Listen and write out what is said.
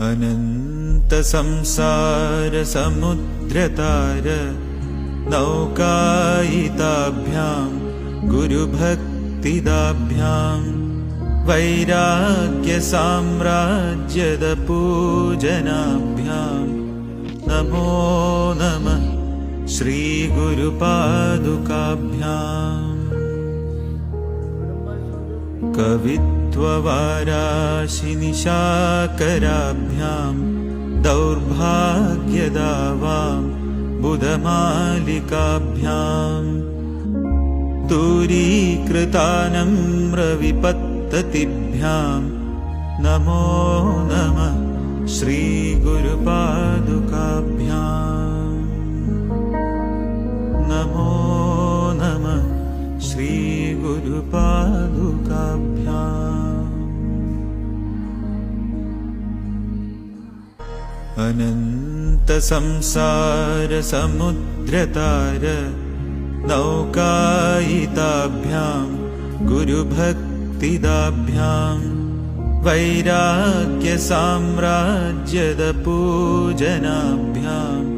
अनन्तसंसारसमुद्रतार नौकायिताभ्यां गुरुभक्तिदाभ्यां वैराग्यसाम्राज्यदपूजनाभ्यां। नमो नमः श्रीगुरुपादुकाभ्याम् कवित्ववाराशिनिशाकराभ्यां दौर्भाग्यदावां बुधमालिकाभ्याम् दूरीकृतानं रविपत्ततिभ्यां नमो नमः श्रीगुरुपादुकाभ्याम् नमो नमः श्रीगुरुपादुकाभ्याम् अनन्तसंसारसमुद्रतार नौकायिताभ्यां गुरुभक्तिदाभ्यां वैराग्यसाम्राज्यदपूजनाभ्याम्